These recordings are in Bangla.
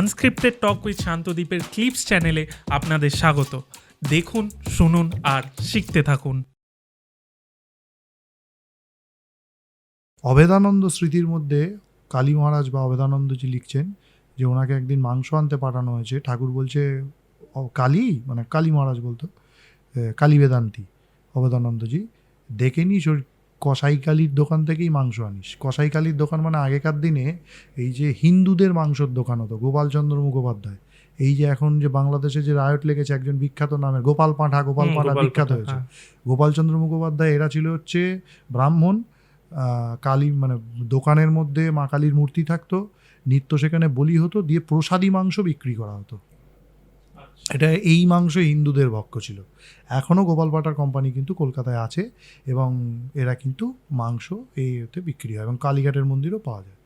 আনস্ক্রিপ্টেড টক উইথ শান্তদ্বীপের ক্লিপস চ্যানেলে আপনাদের স্বাগত। দেখুন, শুনুন আর শিখতে থাকুন। অভেদানন্দ স্মৃতির মধ্যে কালী মহারাজ বা অভেদানন্দজি লিখছেন যে ওনাকে একদিন মাংস আনতে পাঠানো হয়েছে। ঠাকুর বলছে কালী? মানে কালী মহারাজ বলতো কালী বেদান্তি অভেদানন্দজি দেখে নিস ওর কসাই কালীর দোকান থেকেই মাংস আনিস। কসাই কালীর দোকান মানে আগেকার দিনে এই যে হিন্দুদের মাংসর দোকান হতো গোপালচন্দ্র মুখোপাধ্যায়। এই যে এখন যে বাংলাদেশে যে রায়ট লেগেছে একজন বিখ্যাত নামের গোপাল পাঁঠা গোপাল পাঁঠা বিখ্যাত হয়েছে। হ্যাঁ। গোপালচন্দ্র মুখোপাধ্যায় এরা ছিল হচ্ছে ব্রাহ্মণ কালী মানে দোকানের মধ্যে মা কালীর মূর্তি থাকতো নিত্য সেখানে বলি হতো দিয়ে প্রসাদী মাংস বিক্রি করা হতো। এটা এই মাংস হিন্দুদের ভক্ষ ছিল। এখনও গোপাল পাটার কোম্পানি কিন্তু কলকাতায় আছে এবং এরা কিন্তু মাংস এই এতে বিক্রি হয় এবং কালীঘাটের মন্দিরও পাওয়া যায়।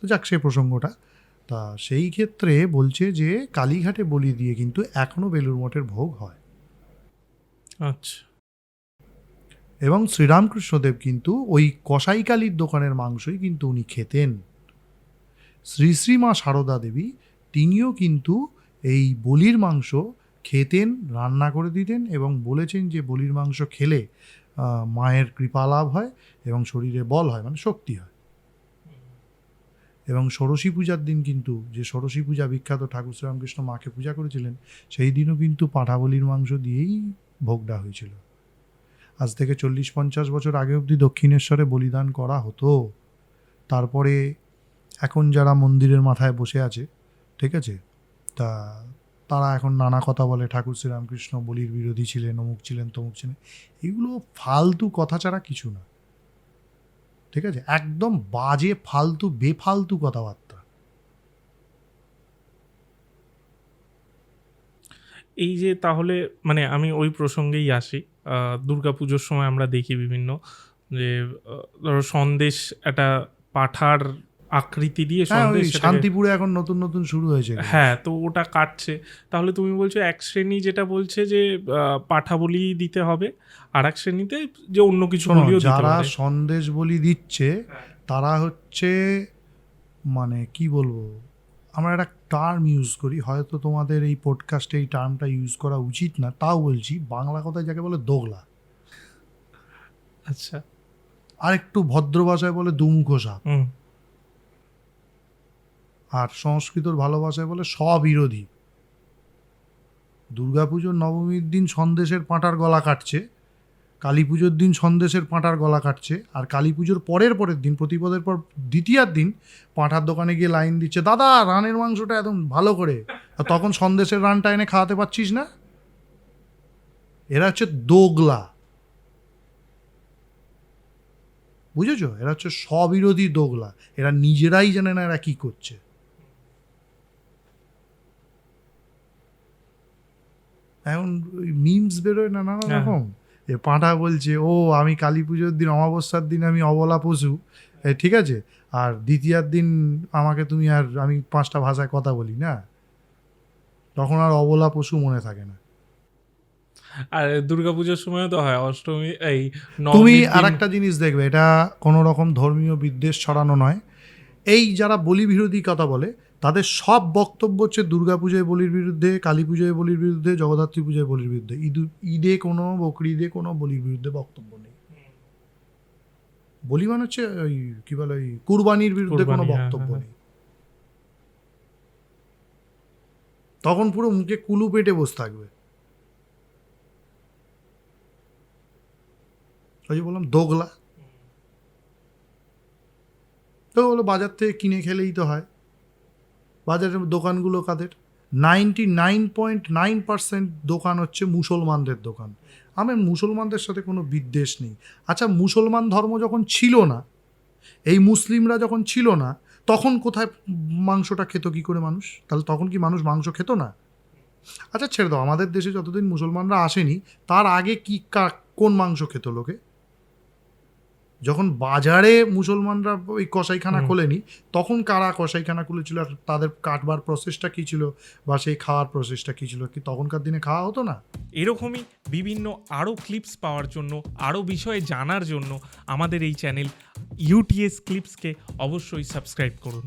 তো যাক সেই প্রসঙ্গটা। তা সেই ক্ষেত্রে বলছে যে কালীঘাটে বলি দিয়ে কিন্তু এখনও বেলুর মঠের ভোগ হয়। আচ্ছা। এবং শ্রীরামকৃষ্ণদেব কিন্তু ওই কসাই কালীর দোকানের মাংসই কিন্তু উনি খেতেন। শ্রী শ্রী মা সারদা দেবী তিনিও কিন্তু এই বলির মাংস খেতেন, রান্না করে দিতেন এবং বলেছেন যে বলির মাংস খেলে মায়ের কৃপা লাভ হয় এবং শরীরে বল হয় মানে শক্তি হয়। এবং ষোড়শী পূজার দিন কিন্তু, যে ষোড়শী পূজা বিখ্যাত ঠাকুর শ্রীরামকৃষ্ণ মাকে পূজা করেছিলেন, সেই দিনও কিন্তু পাঁঠা বলির মাংস দিয়েই ভোগটা হয়েছিল। আজ থেকে চল্লিশ পঞ্চাশ বছর আগে অবধি দক্ষিণেশ্বরে বলিদান করা হতো। তারপরে এখন যারা মন্দিরের মাথায় বসে আছে, ঠিক আছে? তা তারা এখন নানা কথা বলে, ঠাকুর শ্রীরামকৃষ্ণ বলির বিরোধী ছিলেন, অমুক ছিলেন, তমুক ছিলেন। এগুলো ফালতু কথা ছাড়া কিছু না। ঠিক আছে? একদম বাজে, ফালতু, বেফালতু কথাবার্তা। এই যে তাহলে মানে আমি ওই প্রসঙ্গেই আসি। দুর্গাপুজোর সময় আমরা দেখি বিভিন্ন যে ধরো সন্দেশ একটা পাঠার আকৃতি দিয়ে হ্যাঁ সন্দেশ শান্তিপুরে এখন নতুন নতুন শুরু হয়েছে। হ্যাঁ তো ওটা কাটছে। তাহলে তুমি বলছো এক শ্রেণি যেটা বলছে যে পাঠা বলি দিতে হবে আর এক শ্রেণীতে যে অন্য কিছু বলিও যারা সন্দেশ বলি দিচ্ছে তারা হচ্ছে মানে কি বলব আমরা একটা টার্ম ইউজ করি হয়তো তোমাদের এই পডকাস্টে এই টার্মটা ইউজ করা উচিত না তাও বলছি বাংলা কথায় যাকে বলে দোগলা। আচ্ছা। আর একটু ভদ্র ভাষায় বলে দুমুখ সাপ আর সংস্কৃতর ভালোবাসায় বলে স্ববিরোধী। দুর্গাপুজোর নবমীর দিন সন্দেশের পাঁটার গলা কাটছে কালী পুজোর দিন সন্দেশের পাঁটার গলা কাটছে, আর কালী পুজোর পরের পরের দিন, প্রতিপদের পর দ্বিতীয়ার দিন পাঁঠার দোকানে গিয়ে লাইন দিচ্ছে, দাদা, রানের মাংসটা একদম ভালো করে, আর তখন সন্দেশের রানটা এনে খাওয়াতে পারছিস না? এরা হচ্ছে দোগলা। বুঝেছ? এরা হচ্ছে স্ববিরোধী দোগলা। এরা নিজেরাই জানে না এরা কি করছে। এখন মিমস বেরোয় না নানা হ্যাঁ। রকম। এ পাঁঠা বলছে ও আমি কালী পুজোর দিন অমাবস্যার দিন আমি অবলা পশু। ঠিক আছে? আর দ্বিতীয়ার দিন আমাকে তুমি আর আমি পাঁচটা ভাষায় কথা বলি না? তখন আর অবলা পশু মনে থাকে না। আর দুর্গাপুজোর সময় তো হয় অষ্টমী এই তুমি আর একটা জিনিস দেখবে এটা কোনো রকম ধর্মীয় বিদ্বেষ ছড়ানো নয়। এই যারা বলি বিরোধী কথা বলে তাদের সব বক্তব্য হচ্ছে দুর্গাপুজোয় বলির বিরুদ্ধে কালী পুজোয় বলির বিরুদ্ধে জগদ্ধাত্রী পুজোয় বলির বিরুদ্ধে। ঈদ ঈদে কোনো বকরি ঈদে কোনো বলির বিরুদ্ধে বক্তব্য নেই। বলি মানে হচ্ছে ওই কি বলে ওই কুরবানির বিরুদ্ধে কোনো হ্যাঁ, বক্তব্য হ্যাঁ, নেই। তখন পুরো মুখে কুলু পেটে বসে থাকবে। ওই যে বললাম দোগলা। তো বলো বাজার থেকে কিনে খেলেই তো হয়। বাজারের দোকানগুলো কাদের? Ninety nine point nine percent দোকান হচ্ছে মুসলমানদের দোকান। আমার মুসলমানদের সাথে কোনো বিদ্বেষ নেই। আচ্ছা মুসলমান ধর্ম যখন ছিল না, এই মুসলিমরা যখন ছিল না, তখন কোথায় মাংসটা খেত কি করে মানুষ? তাহলে তখন কি মানুষ মাংস খেত না? আচ্ছা ছেড়ে দাও। আমাদের দেশে যতদিন মুসলমানরা আসেনি, তার আগে কা- কোন মাংস খেত লোকে? যখন বাজারে মুসলমানরা ওই কষাইখানা। খোলেনি তখন কারা কষাইখানা খুলেছিল আর তাদের কাটবার প্রসেসটা কী ছিল বা সেই খাওয়ার প্রসেসটা কী ছিল? কি তখনকার দিনে খাওয়া হতো না? এরকমই বিভিন্ন আরও ক্লিপস পাওয়ার জন্য আরও বিষয়ে জানার জন্য আমাদের এই চ্যানেল ইউটিএস ক্লিপসকে অবশ্যই সাবস্ক্রাইব করুন।